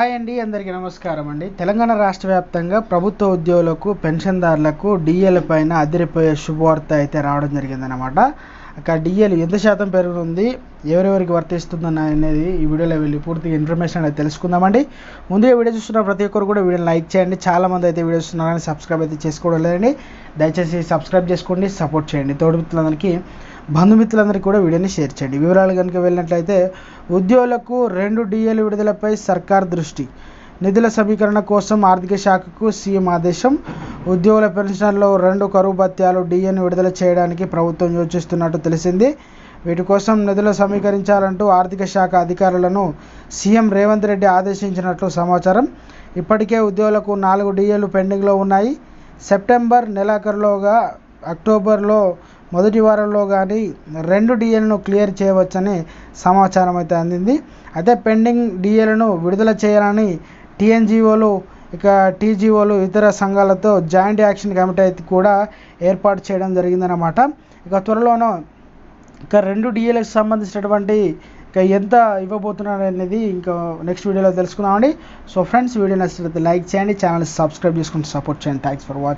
Hi అండి అందరికీ నమస్కారం అండి. తెలంగాణ రాష్ట్ర వ్యాప్తంగా ప్రభుత్వ ఉద్యోగులకు పెన్షన్దారులకు డిఎల్ పైన అదిరిపోయే శుభవార్త అయితే రావడం జరిగిందనమాట అక్కడ డిఎల్ ఎంత శాతం పెరుగుతుంది ఎవరెవరికి వర్తిస్తుందని అనేది ఈ వీడియోలో వెళ్ళి పూర్తిగా ఇన్ఫర్మేషన్ అనేది తెలుసుకుందామండి. ముందుగా వీడియో చూస్తున్న ప్రతి ఒక్కరు కూడా వీడియోని లైక్ చేయండి. చాలామంది అయితే వీడియో చూస్తున్నారని సబ్స్క్రైబ్ అయితే చేసుకోవడం లేదండి. దయచేసి సబ్స్క్రైబ్ చేసుకోండి సపోర్ట్ చేయండి. తోడు మిత్రులందరికీ బంధుమిత్రులందరికీ కూడా వీడియోని షేర్ చేయండి. వివరాలు కనుక వెళ్ళినట్లయితే ఉద్యోగులకు రెండు డిఎల్ విడుదలపై సర్కార్ దృష్టి. నిధుల సమీకరణ కోసం ఆర్థిక శాఖకు సీఎం ఆదేశం. ఉద్యోగుల పెన్షన్లో రెండు కరువు భత్యాలు డిఎన్ విడుదల చేయడానికి ప్రభుత్వం యోచిస్తున్నట్టు తెలిసింది. వీటి కోసం నిధులు సమీకరించాలంటూ ఆర్థిక శాఖ అధికారులను సీఎం రేవంత్ రెడ్డి ఆదేశించినట్లు సమాచారం. ఇప్పటికే ఉద్యోగులకు నాలుగు డిఏలు పెండింగ్లో ఉన్నాయి. సెప్టెంబర్ నెలాఖరులోగా అక్టోబర్లో మొదటి వారంలో కానీ రెండు డిఏలను క్లియర్ చేయవచ్చని సమాచారం అయితే అందింది. అయితే పెండింగ్ డిఏలను విడుదల చేయాలని టీఎన్జిఓలు ఇక టీజీఓలు ఇతర సంఘాలతో జాయింట్ యాక్షన్ కమిటీ అయితే కూడా ఏర్పాటు చేయడం జరిగిందన్నమాట. ఇక త్వరలోనూ ఇక రెండు డిఏలకు సంబంధించినటువంటి ఇక ఎంత ఇవ్వబోతున్నారు అనేది ఇంకా నెక్స్ట్ వీడియోలో తెలుసుకుందామండి. సో ఫ్రెండ్స్ వీడియో నచ్చినట్లయితే లైక్ చేయండి ఛానల్ సబ్స్క్రైబ్ చేసుకుంటూ సపోర్ట్ చేయండి. Thanks for watching.